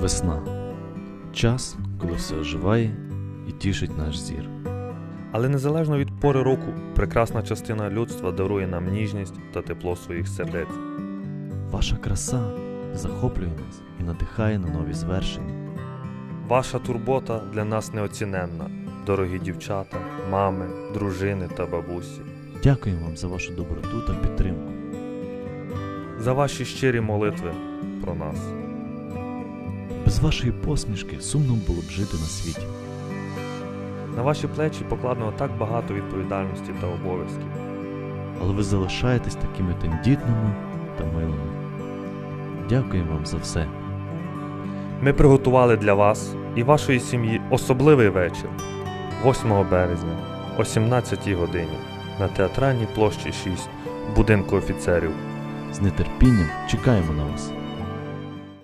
Весна. Час, коли все оживає і тішить наш зір. Але незалежно від пори року, прекрасна частина людства дарує нам ніжність та тепло своїх сердець. Ваша краса захоплює нас і надихає на нові звершення. Ваша турбота для нас неоціненна, дорогі дівчата, мами, дружини та бабусі. Дякуємо вам за вашу доброту та підтримку. За ваші щирі молитви про нас. Без вашої посмішки сумно було б жити на світі. На ваші плечі покладено так багато відповідальності та обов'язків. Але ви залишаєтесь такими тендітними та милими. Дякуємо вам за все. Ми приготували для вас і вашої сім'ї особливий вечір 8 березня о 17 годині на театральній площі 6 будинку офіцерів. З нетерпінням чекаємо на вас.